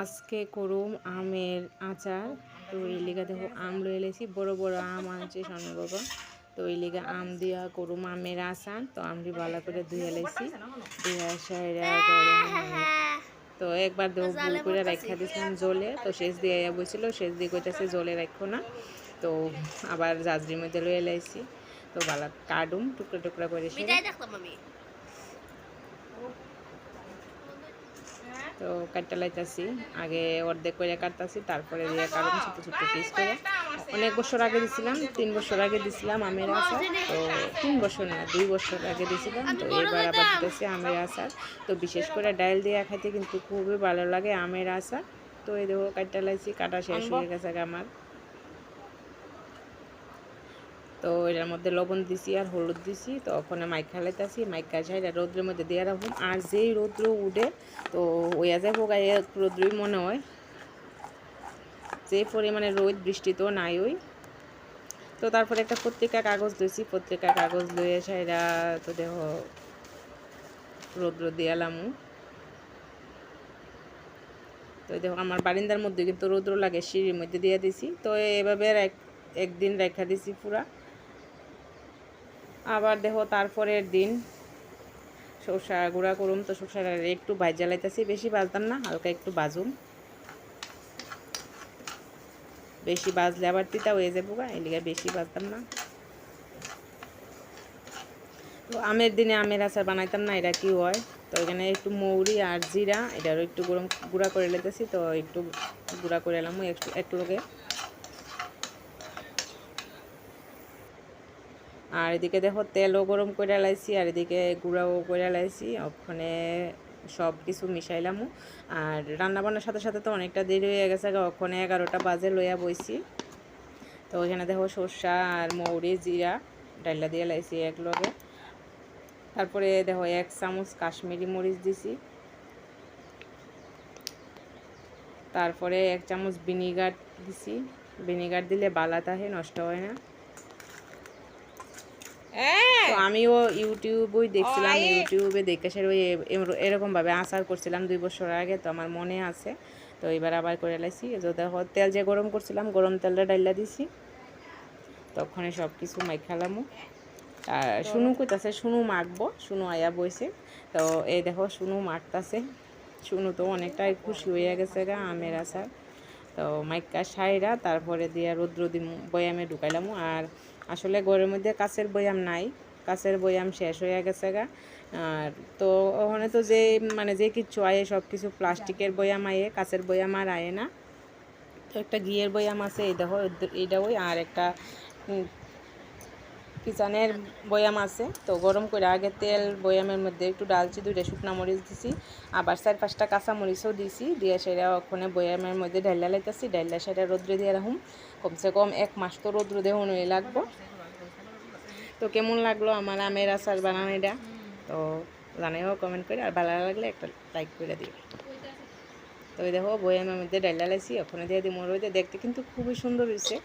আজকে করুম আমের আচার। তো এই লিগা দেখো আম লয়ে এলেছি বড় বড় আম আনছে বাবা। তো এই লিগা আম দিয়া করুম আমের আচার। তো আমরি ভালো করে ধুয়ে এলেছি ধুয়ে সাইরা তো একবার দেবো ভুল করে রাখা দিয়েছিলাম জলে। তো শেষ দিয়ে বলছিল, শেষ দিয়ে কইতাছে জলে রাখো না। তো আবার জাজরির মধ্যে লয়ে এলাইছি তো ভালো কাটুম, টুকরা টুকরা করে তো কাটতে লাইতেছি। আগে অর্ধেক করে কাটতেছি, তারপরে দিয়ে কারণ ছোটো ছোট্ট পিস করে। অনেক বছর আগে দিছিলাম, তিন বছর আগে দিছিলাম আমের আচার। তো তিন বছর না, দুই বছর আগে দিছিলাম। তো এবার আবার দিতেছি আমের আচার। তো বিশেষ করে ডাইল দিয়ে খাইতে কিন্তু খুবই ভালো লাগে আমের আচার। তো এই দেখো, কাটতে লাইছি, কাটা শেষ হয়ে গেছে আমার। তো এটার মধ্যে লবণ দিছি আর হলুদ দিছি। তো ওখানে মাইকা লাইতাছি মাইকা ছাইরা রৌদ্রের মধ্যে দিয়ে রাখুন আর যেই রৌদ্র উঠে, তো ওয়া যায় গায়ে রৌদ্রই মনে হয়। যে পরিমাণে রোদ বৃষ্টি তো নাই ওই। তো তারপরে একটা পত্রিকা কাগজ লইছি পত্রিকা কাগজ লইয়ে সাইরা তো দেহ রৌদ্র দিয়ালামু তো দেখো আমার বারিন্দার মধ্যে কিন্তু রৌদ্র লাগে, সিঁড়ির মধ্যে দিয়ে দিছি। তো এভাবে একদিন রেখা দিছি পুরা। আবার দেখো তারপরের দিন সরষা গুঁড়া করুম তো সরষাটা একটু ভাজ জ্বালাইতেছি, বেশি বাজতাম না, হালকা একটু বাজুম। বেশি বাজলে আবার তিতা হয়ে যাব গা এলিগে বেশি বাজতাম না। তো আমের দিনে আমের আচার বানাইতাম না, এটা কি হয়? তো এখানে একটু মৌরি আর জিরা, এটারও একটু গরম গুঁড়া করে লেতেছি তো একটু গুঁড়া করে এলাম, একটু একটু লোকে আর এদিকে দেখো তেলও গরম করে লাইছি, আর এদিকে গুঁড়াও করে লাইছি। ওখানে সব কিছু মিশাইলামও আর রান্না বান্নার সাথে সাথে তো অনেকটা দেরি হয়ে গেছে ওখানে এগারোটা বাজে লইয়া বইছি। তো ওইখানে দেখো সর্ষা আর মৌরি, জিরা ডাইলা দিয়ে লাইছি এক লগে। তারপরে দেখো এক চামচ কাশ্মীরি মরিচ দিছি। তারপরে এক চামচ ভিনিগার দিছি। ভিনিগার দিলে বালা তাহে নষ্ট হয় না। তো আমিও ইউটিউবই দেখছিলাম ইউটিউবে দেখে সের ওই এরকমভাবে আচার করছিলাম দুই বছর আগে তো আমার মনে আছে। তো এবার আবার করে লাইছি। দেখো তেল যে গরম করছিলাম গরম তেলটা ডাইলা দিছি। তখন সব কিছু মাইখালামও আর শুনু কইতাছে শুনু মাখবো শুনু আয়া বইছে। তো এই দেখো শুনু মাখতাছে। শুনু তো অনেকটাই খুশি হয়ে গেছে গা আমের আচার। তো মাইকা সাইরা তারপরে দিয়ে রৌদ্র দিম বয়ামে ঢুকাইলাম। আর আসলে ঘরের মধ্যে কাছের বয়াম নাই। কাছের বয়াম শেষ হয়ে গেছে গা। আর তো ওখানে তো যে মানে যে কিছু আয়ে, সব কিছু প্লাস্টিকের বয়াম আয়ে, কাছের বয়াম আর আয়ে না। তো একটা ঘিয়ের বয়াম আছে, এই দেখো এইটা ওই, আর একটা কিচানের বয়াম আছে। তো গরম করে আগে তেল বয়ামের মধ্যে একটু ডালচি, দুইটা শুকনা মরিচ দিছি। আবার চার পাঁচটা কাঁচা মরিচও দিছি, দিয়ে সেটা ওখানে বয়ামের মধ্যে ডাইলা লাইতেছি ডাইলা সেটা রোদ্রে দিয়ে রাখুম। কমসে কম এক মাস তো রোদ্র দেহ লাগবো। তো কেমন লাগল আমার আমের আচার বানানোটা? তো জানাইও কমেন্ট করে, আর ভালো লাগলে একটা লাইক করে দিবে তো ওই দেখো, বইয়ের মধ্যে ডাইলা লাইছি, ওখানে দিয়ে দিই মরইতে দেখতে কিন্তু খুবই সুন্দর হয়েছে